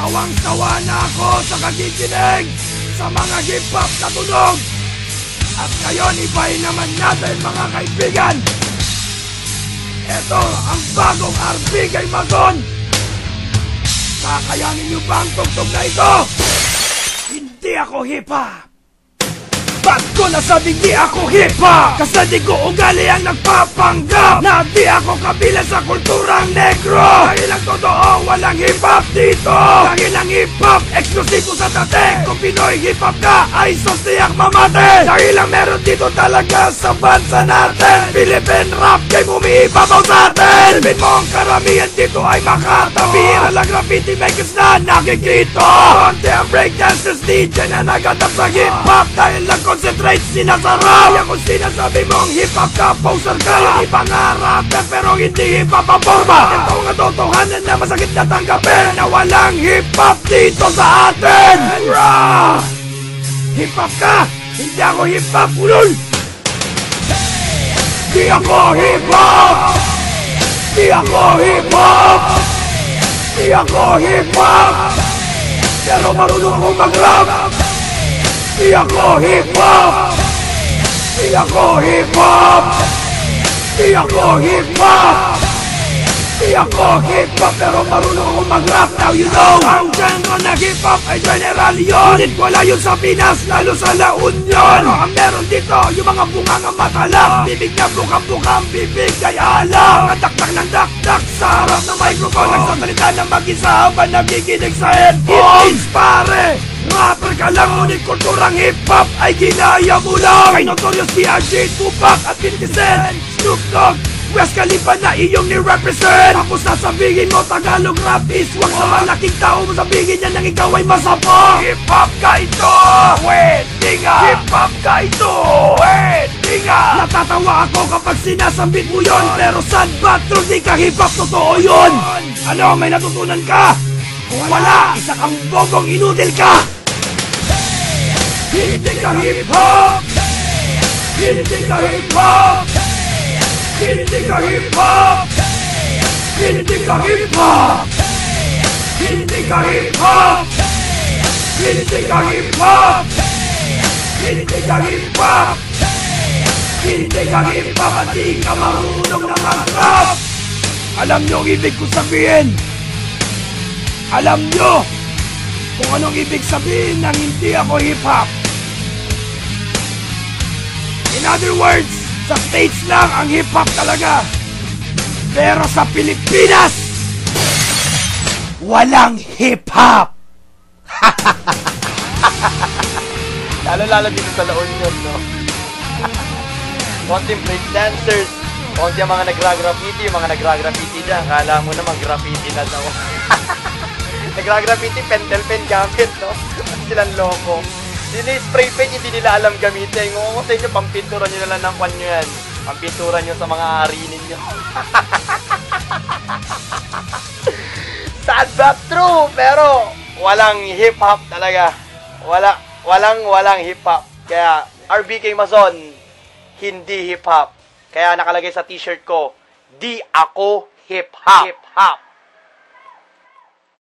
Sawang-sawa na ako sa kakikinig sa mga hip-hop na tunog. At ngayon, ibahin naman natin mga kaibigan. Ito ang bagong kay Magon. Kakayanin niyo ba ang tugtog na ito? Hindi ako hip-hop. Ko nasabing di ako hip-hop? Kasi di ko ugali ang nagpapanggap Na di ako kabilang sa kulturang negro. Dahil ang totoo, walang hip-hop dito. Dahil ang hip-hop, eksklusibo sa dating Kung Pinoy hip-hop ka, ay sostiyak mamate. Dahil ang meron dito talaga sa bansa natin. Philippine rap game umiibabaw sa atin Sabihin mo ang karamihan dito ay makatabira lang graffiti makers na nakikita Konti ang breakdancers DJ na nagatap sa hip-hop Dahil lang concentrate sinasarap Kaya kung sinasabi mong hip-hop ka, poser ka Yung iba nga rapper pero hindi hip-hop ang forma Ito ang totohanan na masakit na tanggapin Na walang hip-hop dito sa atin Rah! Hip-hop ka! Hindi ako hip-hop, ulol! Di ako hip-hop! Di ako hip-hop! Di ako hip-hop! Pero marunong akong mag-rap! Di ako hip-hop! Di ako hip-hop! Di ako hip-hop! Di ako hip-hop pero marunong akong mag-rap. Now you know. Ang genre na hip-hop ay general yun. Ngunit wala yun sa Pinas lalo sa La Union. Ano ang meron dito? Yung mga bunga ng matalap Bibig na bukang-bukang bibig ay alam. Mga dakdak ng dakdak sa harap ng microphone. Nagsasalita ng mag-isa habang nakikinig sa headphones. Pare! Rapper ka lang. Ngunit kulturang hip-hop ay ginaya mo lang. Kay Notorious B.I.G. Tupac at 50 Cent Snoop Dogg West Khalifa na iyong ni-represent. Tapos sasabihin mo Tagalog rap is Wag sa malaking tao mo sabihin niya nang ikaw ay masama. Hip-hop ka ito! Pwede nga! Hip-hop ka ito! Pwede nga! Natatawa ako kapag sinasambit mo yon Pero sad but true di ka hip-hop Totoo yun. Ano may natutunan ka? Wala! Isa kang bogong inudil ka! Hindi ka hip-hop! Hindi ka hip-hop! Ka hip-hop! Hindi ka hip-hop! Hindi ka hip-hop! Hindi ka hip-hop! Hindi ka hip-hop! Hindi ka hip-hop at di ka marunong na mag-rap! Alam niyo ang ibig ko sabihin! Alam niyo kung anong ibig sabihin ng hindi ako hip-hop! In other words, sa States lang ang hip-hop talaga. Pero sa Pilipinas, walang hip-hop. Lalo-lalo dito sa La Union, no? Konting break dancers, konti ang mga nagra-graffiti, yung mga nagra-graffiti dyan, kala mo naman graffiti na daw. nagra-graffiti, pentel pen gamit, no? Silang loko. Hindi spray paint, hindi nila alam gamitin. Kung ako sa inyo, pampintura nyo na lang ng kwan nyo yan. Pampintura nyo sa mga hari ninyo. Sad but true, pero walang hip-hop talaga. Wala, walang walang hip-hop. Kaya, RBK Mazon, hindi hip-hop. Kaya nakalagay sa t-shirt ko, di ako hip-hop. Hip-hop.